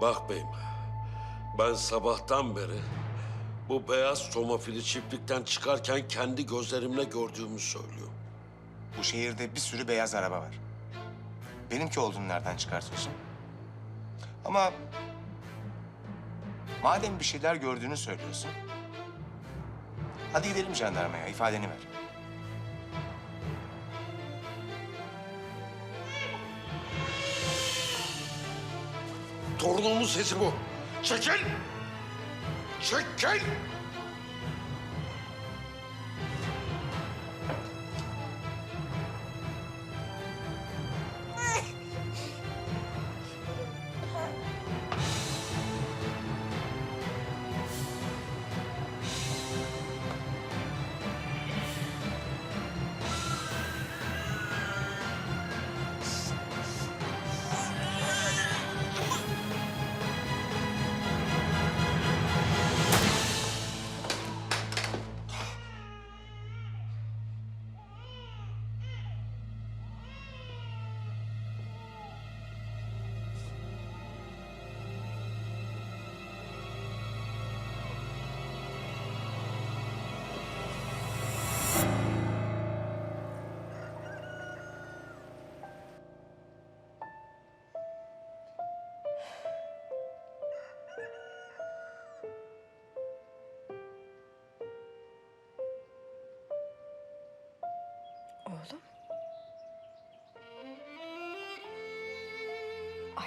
Bak beyim, ben sabahtan beri bu beyaz tomofili çiftlikten çıkarken kendi gözlerimle gördüğümü söylüyorum. Bu şehirde bir sürü beyaz araba var. Benimki olduğunu nereden çıkartıyorsun? Ama madem bir şeyler gördüğünü söylüyorsun. Hadi gidelim jandarmaya, ifadeni ver. Torunumun sesi bu. Çekil! Çekil!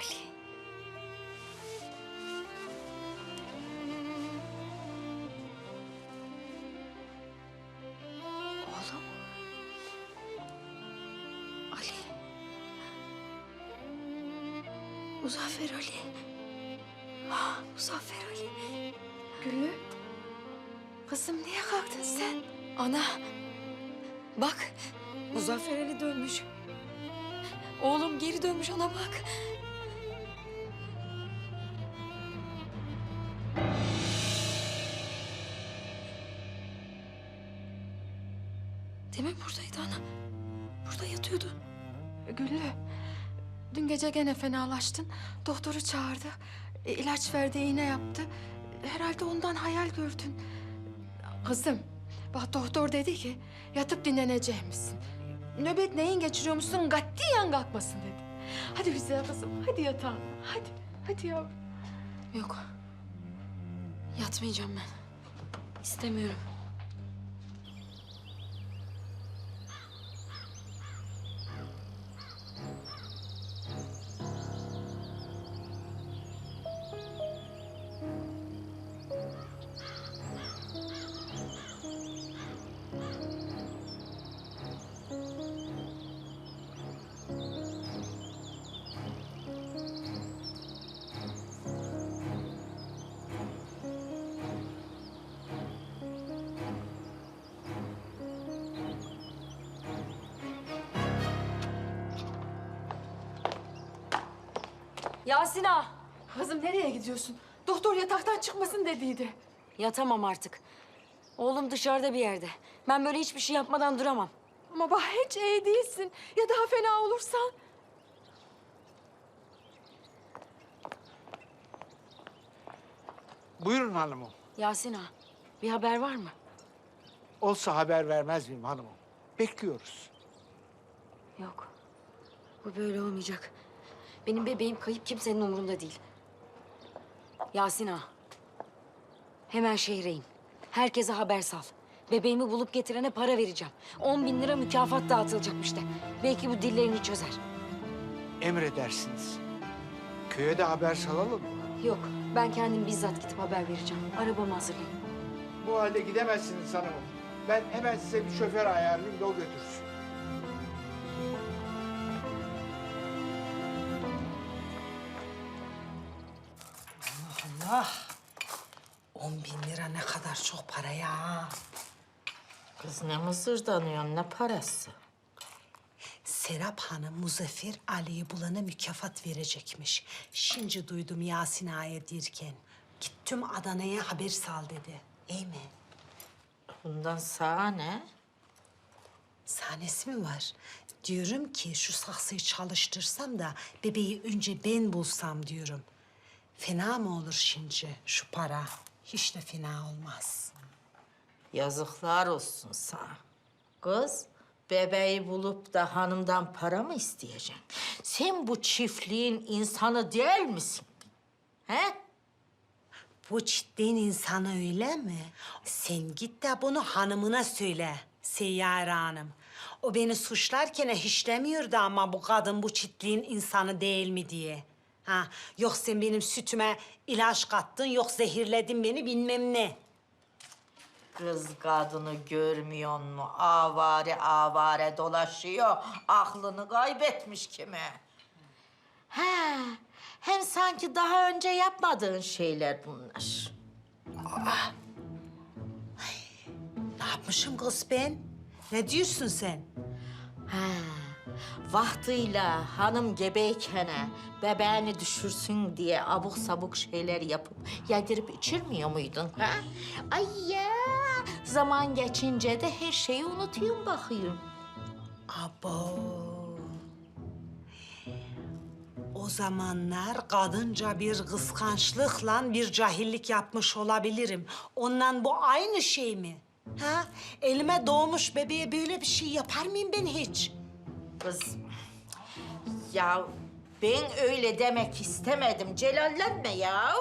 Ali. Oğlum. Ali. Muzaffer Ali. Ah, Muzaffer Ali. Güllü. Kızım niye kalktın sen? Ana. Bak, Muzaffer Ali dönmüş. Oğlum geri dönmüş ona bak. Demek buradaydı ana. Burada yatıyordu. Güllü, dün gece gene fenalaştın. Doktoru çağırdı. E, ilaç verdi, iğne yaptı. Herhalde ondan hayal gördün. Kızım, bak doktor dedi ki yatıp dinlenecekmişsin. Nöbet neyin geçiriyormuşsun katiyen kalkmasın dedi. Hadi güzel kızım, hadi yatağına. Hadi, hadi yavrum. Yok, yatmayacağım ben. İstemiyorum. Yasin ağa. Kızım nereye gidiyorsun? Doktor yataktan çıkmasın dediydi. Yatamam artık. Oğlum dışarıda bir yerde. Ben böyle hiçbir şey yapmadan duramam. Ama bak hiç iyi değilsin. Ya daha fena olursan? Buyurun hanımım. Yasin ağa, bir haber var mı? Olsa haber vermez miyim hanımım? Bekliyoruz. Yok. Bu böyle olmayacak. Benim bebeğim kayıp kimsenin umurunda değil. Yasin ağa. Hemen şehre in. Herkese haber sal. Bebeğimi bulup getirene para vereceğim. On bin lira mükafat dağıtılacakmış de. Belki bu dillerini çözer. Emredersiniz. Köye de haber salalım mı? Yok, ben kendim bizzat gidip haber vereceğim. Arabamı hazırlayın. Bu halde gidemezsiniz hanımım. Ben hemen size bir şoför ayarlayayım, yol götürsün. Allah! On bin lira ne kadar çok para ya. Kız ne mızırdanıyorsun, ne parası? Serap Hanım Muzaffer Ali'yi bulana mükafat verecekmiş. Şimdi duydum Yasin Ağa'ya derken. Gittim Adana'ya haber sal dedi. İyi mi? Bundan sağa ne? Sahnesi mi var? Diyorum ki şu saksıyı çalıştırsam da bebeği önce ben bulsam diyorum. Fena mı olur şimdi şu para? Hiç de fena olmaz. Yazıklar olsun sana. Kız, bebeği bulup da hanımdan para mı isteyeceksin? Sen bu çiftliğin insanı değil misin? He? Bu cidden insan öyle mi? Sen git de bunu hanımına söyle Seyyare Hanım. O beni suçlarken hiç demiyordu ama bu kadın bu çitliğin insanı değil mi diye. Ha, yok sen benim sütüme ilaç kattın, yok zehirledin beni bilmem ne. Kız kadını görmüyor mu? Avare avare dolaşıyor. Aklını kaybetmiş kimi? He, hem sanki daha önce yapmadığın şeyler bunlar. Ne yapmışım kız ben? Ne diyorsun sen? Ha, vaktiyle hanım gebeyken bebeğini düşürsün diye abuk sabuk şeyler yapıp yedirip içirmiyor muydun? Ha? Ay ya, zaman geçince de her şeyi unutuyorum bakıyorum. Abo. O zamanlar kadınca bir kıskançlıkla bir cahillik yapmış olabilirim. Ondan bu aynı şey mi? Ha? Elime doğmuş bebeğe böyle bir şey yapar mıyım ben hiç? Kız, ya ben öyle demek istemedim. Celallenme ya.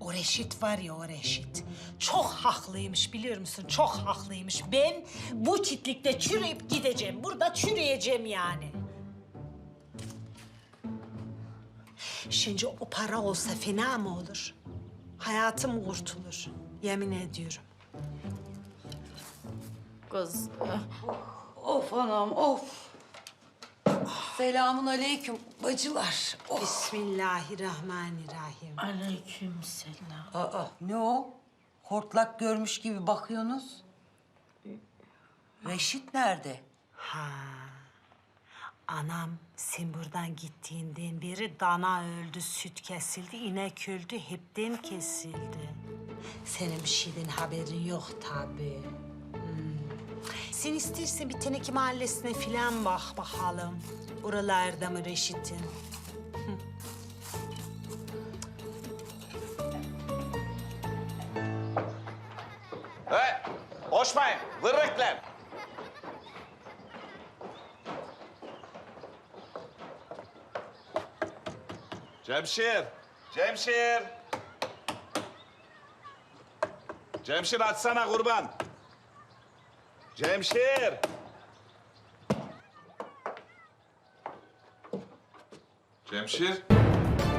O Reşit var ya o Reşit. Çok haklıymış biliyor musun? Çok haklıymış. Ben bu çiftlikte çürüyüp gideceğim. Burada çürüyeceğim yani. Şimdi o para olsa fena mı olur? Hayatım kurtulur. Yemin ediyorum. Kız, Of anam of. Selamun aleyküm bacılar. Of. Bismillahirrahmanirrahim. aleyküm selam. Aa, ne o? Hortlak görmüş gibi bakıyorsunuz. Reşit nerede? Ha. Anam sen buradan gittiğinden beri dana öldü, süt kesildi, inek öldü, hepten kesildi. Senin bir şeyden haberin yok tabii. Sen istersen bir teneke mahallesine filan bak bakalım. Oralarda mı Reşit'in? Hey, koşmayın, vırrıklar. Cemşir, Cemşir. Cemşir açsana kurban. Cemşir. Cemşir.